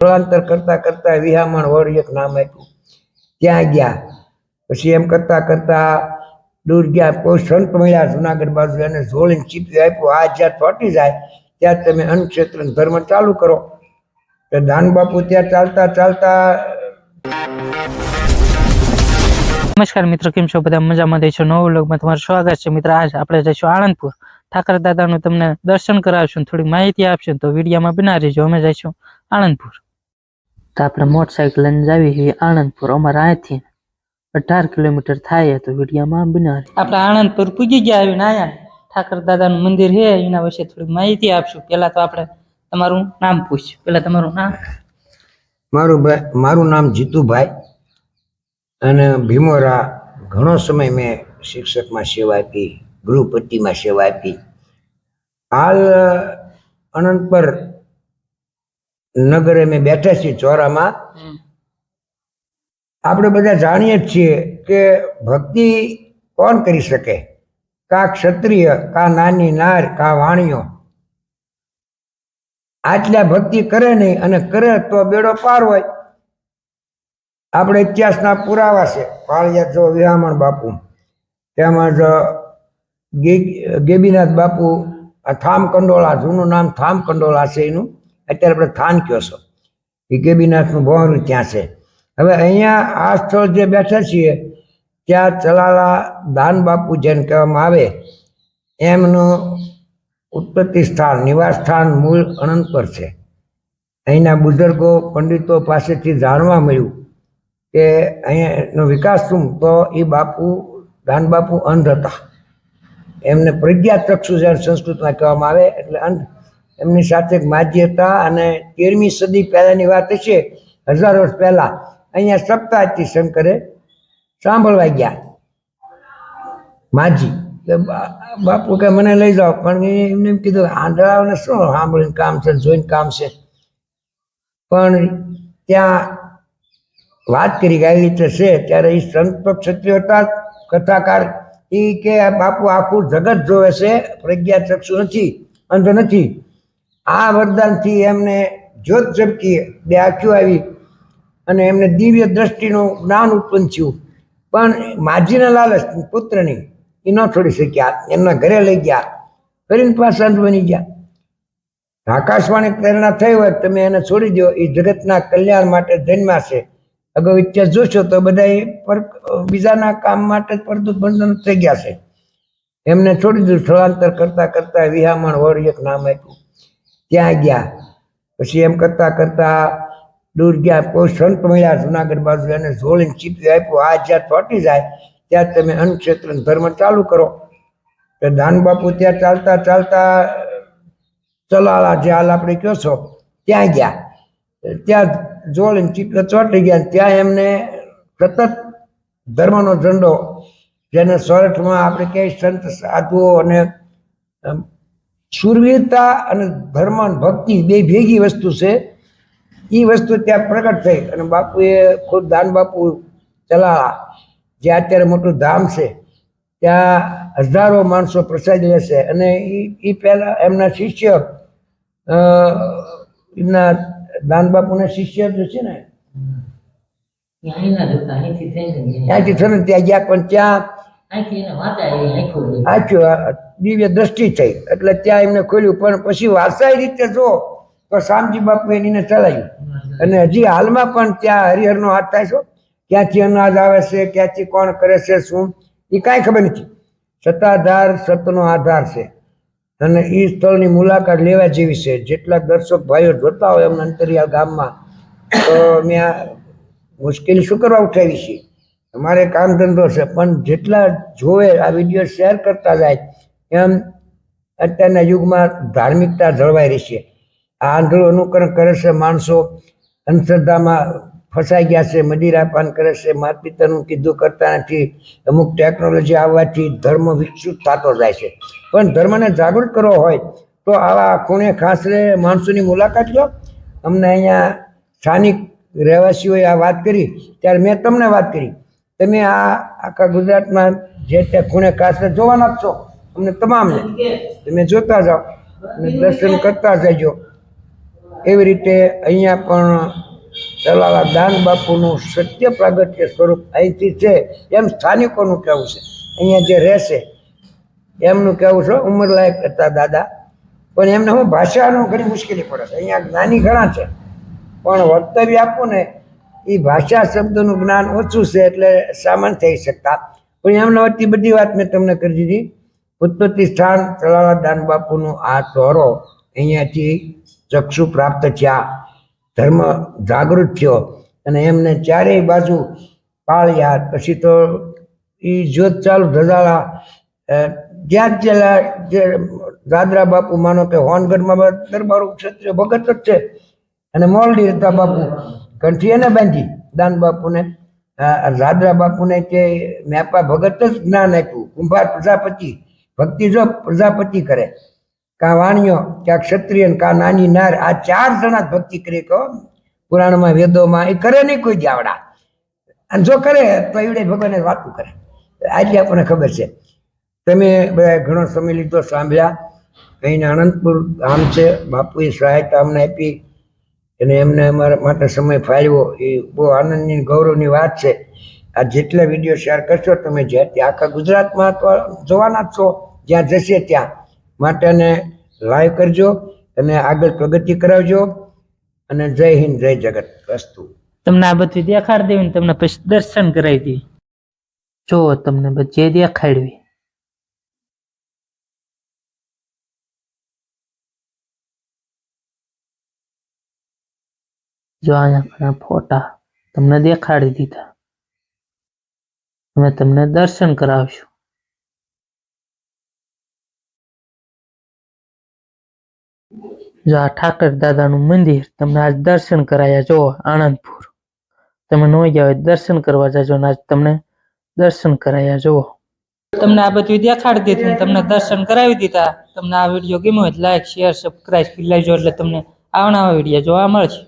સ્થળાંતર કરતા કરતા વિહામણ વડ એક નામ આપ્યું. ત્યાં ગયા. પછી એમ કરતા કરતા દૂર ગયા. કોઈ સંત મળ્યા જુનાગઢ બાજુ એને ઝોળીને ચીપ્યું આપ્યું આ જ્યાં ચોટી જાય, ત્યાં તમે અન્ન ક્ષેત્ર ધર્મ ચાલુ કરો. તો દાન બાપુ ત્યાં ચાલતા ચાલતા નમસ્કાર મિત્રો, કેમ છો? બધા મજામાં દેશો નવો વ્લોગમાં તમારું સ્વાગત છે. મિત્ર, આજ આપણે જઈશું આણંદપુર. ઠાકર દાદાનું તમને દર્શન કરાવશું થોડીક માહિતી આપશું. તો વિડીયોમાં બના રહેજો. અમે જઈશું આણંદપુર. તો આપણે મોટરસાઇકલ લઈને જાવી છીએ આણંદપુર. અમારા અહીંથી અઢાર કિલોમીટર થાય તો વિડીયામાં બના આપણે આણંદપુર પૂજી ગયા આવીને આયા. ઠાકર દાદાનું મંદિર છે એના વિશે થોડીક માહિતી આપશું. પહેલાં તો આપણે તમારું નામ પૂછ પહેલાં તમારું નામ. મારું ભાઈ મારું નામ જીતુભાઈ અને ભીમોરા ઘણો સમય મેં શિક્ષકમાં સેવા આપી ગૃહપતિમાં સેવા આપી. હાલ અનંત પર નગરે મેં બેઠા છીએ ચોરામાં. આપણે બધા જાણીએ જ છીએ કે ભક્તિ કોણ કરી શકે? કા ક્ષત્રિય કા નાની નાર કા વાણિયો આટલા ભક્તિ કરે નહીં અને કરે તો બેડો પાર હોય. આપણે ઇતિહાસના પુરાવા છે. પાળિયા જો વિહામણ બાપુ તેમજ ગેબીનાથ બાપુ થામ કંડોળા જૂનું નામ થામ કંડોળા છે એનું. અત્યારે આપણે થાન કયો છો? એ કેબીનાથનું ભવન ત્યાં છે? હવે અહીંયા આ સ્થળ જે બેઠા છીએ, ત્યાં ચલાલા દાન બાપુ જેને કહેવામાં આવે, એમનું ઉત્પત્તિ સ્થાન, નિવાસ સ્થાન મૂળ અનંત પર છે. અહીંના બુઝુર્ગો પંડિતો પાસેથી જાણવા મળ્યું કે અહીંયાનો વિકાસ શું, તો એ બાપુ, દાન બાપુ અંધ હતા. એમને પ્રજ્ઞાચક્ષુ જ્યારે સંસ્કૃતમાં કહેવામાં આવે, એટલે અંધ. એમની સાથે માજી હતા અને તેરમી સદી પહેલાંની વાત છે હજાર વર્ષ પહેલાં. અહીંયા સપ્તાહથી શંકરે સાંભળવા ગયા. માજી. બાપુ કે મને લઈ જાઓ, પણ એમને એમ કીધું આંધળાઓને શું સાંભળીને કામ છે જોઈને કામ છે? પણ ત્યાં વાત કરી આવી રીતે છે, ત્યારે એ સંત ક્ષત્રિય હતા, કથાકાર. એ કે, બાપુ, આખું જગત જોવે છે પ્રજ્ઞા ચક્ષુ નથી, અંધ નથી. આ વરદાનથી એમને જ્યોત ઝબકી બે આંખો આવી અને એમને દિવ્ય દ્રષ્ટિનું જ્ઞાન ઉત્પન્ન થયું. પણ માજીના લાલચ પુત્રની એ ન છોડી શક્યા. એમના ઘરે લઈ ગયા. ફરીને પાછા બની ગયા. આકાશવાણી પ્રેરણા થઈ હોય તમે એને છોડી દો. એ જગતના કલ્યાણ માટે જન્મ્યા છે અગાઉ ઇતિહાસ જોશો તો બધા પર બીજાના કામ માટે જ પરતું બંધન થઈ ગયા છે. એમને છોડી દીધું. સ્થળાંતર કરતા કરતા વિહામણ વળી એક નામ આપ્યું. ત્યાં ગયા. પછી એમ કરતા કરતા દૂર ગયા. કોઈ સંત મળ્યા જુનાગઢ બાજુ એને જોડીને ચીપી આપ્યું, આ જ્યાં ચોંટી જાય, ત્યાં તમે અન્ન ધર્મ ચાલુ કરો. તો દાન બાપુ ત્યાં ચાલતા ચાલતા, ચલાલા, જે હાલ આપણે કહો છો? ત્યાં ગયા. ત્યાં જોડીને ચિત્ર ચોંટી ગયા ત્યાં એમને સતત ધર્મનો ઝંડો, જેને સ્વરઠમાં આપણે કહીએ સંત, સાધુઓ અને શૂરવીરતા અને ધર્મ અને ભક્તિ બે ભેગી વસ્તુ છે. એ વસ્તુ ત્યાં પ્રગટ થઈ અને બાપુએ ખુદ દાન બાપુ ચલાળા જે અત્યારે મોટું ધામ છે ત્યાં હજારો માણસો પ્રસાદ લેશે અને એ એ પહેલાં એમના શિષ્ય અ, એમના દાન બાપુના શિષ્ય જે છે ને? ત્યાંથી છે ને ત્યાં ગયા પણ ત્યાં આખ્યું દિવ્ય દ્રષ્ટિ થઈ. એટલે ત્યાં એમને ખોલ્યું. પણ પછી વારસાઈ રીતે જો, તો શામજી બાપુ એને ચલાવ્યું. અને હજી હાલમાં પણ ત્યાં હરિહરનો હાથ થાય છે. ક્યાંથી અનાજ આવે છે, ક્યાંથી કોણ કરે છે, શું? એ કાંઈ ખબર નથી. સત્તાધાર સતનો આધાર છે. અને એ સ્થળની મુલાકાત લેવા જેવી છે. જેટલા દર્શક ભાઈઓ જોતા હોય એમના અંતરિયાળ ગામમાં, તો મેં મુશ્કેલી શું કરવા ઉઠાવી છે? અમારે કામ ધંધો છે, પણ જેટલા જોવે આ વીડિયો શેર કરતા જાય, એમ અત્યારના યુગમાં ધાર્મિકતા જળવાઈ રહેશે આ આંધળું અનુકરણ કરે છે માણસો, અંધશ્રદ્ધામાં ફસાઈ ગયા છે મદિરાપાન કરે છે માતા પિતાનું કીધું કરતા નથી, અમુક ટેકનોલોજી આવવાથી ધર્મ વિકસિત થતો જાય છે. પણ ધર્મને જાગૃત કરવો હોય, તો આવા ખૂણે ખાસરે માણસોની મુલાકાત લો. અમને અહીંયા સ્થાનિક રહેવાસીઓએ આ વાત કરી, ત્યારે મેં તમને વાત કરી. તમે આ આખા ગુજરાતમાં જે ત્યાં ખૂણે ખાસરે જોવાના જ છો. અમને તમામને તમે જોતા જાઓ. અને દર્શન કરતા જજો. એવી રીતે અહીંયા પણ ચલાલા દાન બાપુનું સત્ય પ્રાગટ્ય સ્વરૂપ અહીંથી છે. એમ સ્થાનિકોનું કહેવું છે. અહીંયા જે રહેશે એમનું કહેવું છે ઉંમરલાયક હતા દાદા. પણ એમને હું ભાષાનું ઘણી મુશ્કેલી પડે છે. અહીંયા જ્ઞાની ઘણા છે. પણ વક્તવ્ય આપો ને એ ભાષા શબ્દનું જ્ઞાન ઓછું છે એટલે સામાન થઈ શકતા. પણ એમના વતી બધી વાત મેં તમને કરી દીધી. ઉત્પત્તિ સ્થાન તલાલા દાન બાપુનું આ ચોરો અહીંયાથી ચક્ષુ પ્રાપ્ત થયા. ધર્મ જાગૃત થયો અને એમને ચારેય બાજુ પાળ્યા. પછી તો એ જ્યોત ચાલુ ધજાળા જ્યાં જ જે દાદરા બાપુ માનો કે હોનગઢમાં દરબારો ક્ષત્રિય ભગત જ છે. અને મોલડી હતા બાપુ. કંઠી અને બાંધી. દાન બાપુને દાદરા બાપુને કે મેપા ભગત જ જ્ઞાન આપ્યું. કુંભાર પ્રજાપતિ, ભક્તિ જો પ્રજાપતિ કરે. કા વાણિયો ક્યાં ક્ષત્રિય કા નાની નાર, આ ચાર જણા ભક્તિ કરી કહો પુરાણમાં, વેદોમાં, એ કરે નહીં કોઈ જાવડા અને જો કરે, તો એવડે ભગવાને વાતું કરે. આજે આપણને ખબર છે. તમે બધા ઘણો સમય લીધો સાંભળ્યા. અહીંના અનંતપુર આમ છે. બાપુએ સહાયતા અમને આપી. અને એમને અમારા માટે સમય ફાળવો એ બહુ આનંદની, ગૌરવની વાત છે. આ જેટલા વીડિયો શેર કરશો, તમે જે ત્યાં આખા ગુજરાતમાં તો જોવાના જ છો, જ્યાં જશે ત્યાં. માટે એને લાઈવ કરજો અને આગળ પ્રગતિ કરાવજો. અને જય હિન્દ, જય જગત વસ્તુ. તમને આ બધું દેખાડી દેવી તમને પછી દર્શન કરાવી દે જો તમને જે દેખાડવી. જો અહીંયા ફોટા તમને દેખાડી દીધા, અમે તમને દર્શન કરાવશું. જો આ ઠાકર દાદાનું મંદિર તમને આજ દર્શન કરાયા જો આણંદપુર તમે ન ગયા હોય દર્શન કરવા જાજો ને આજ તમને દર્શન કરાયા જુઓ તમને આ બધું દેખાડી દીધું તમને દર્શન કરાવી દીધા. તમને આ વીડિયો ગમ્યો હોય લાઈક શેર સબસ્ક્રાઈબ કરી લેજો એટલે તમને આવનારા વીડિયો જોવા મળશે.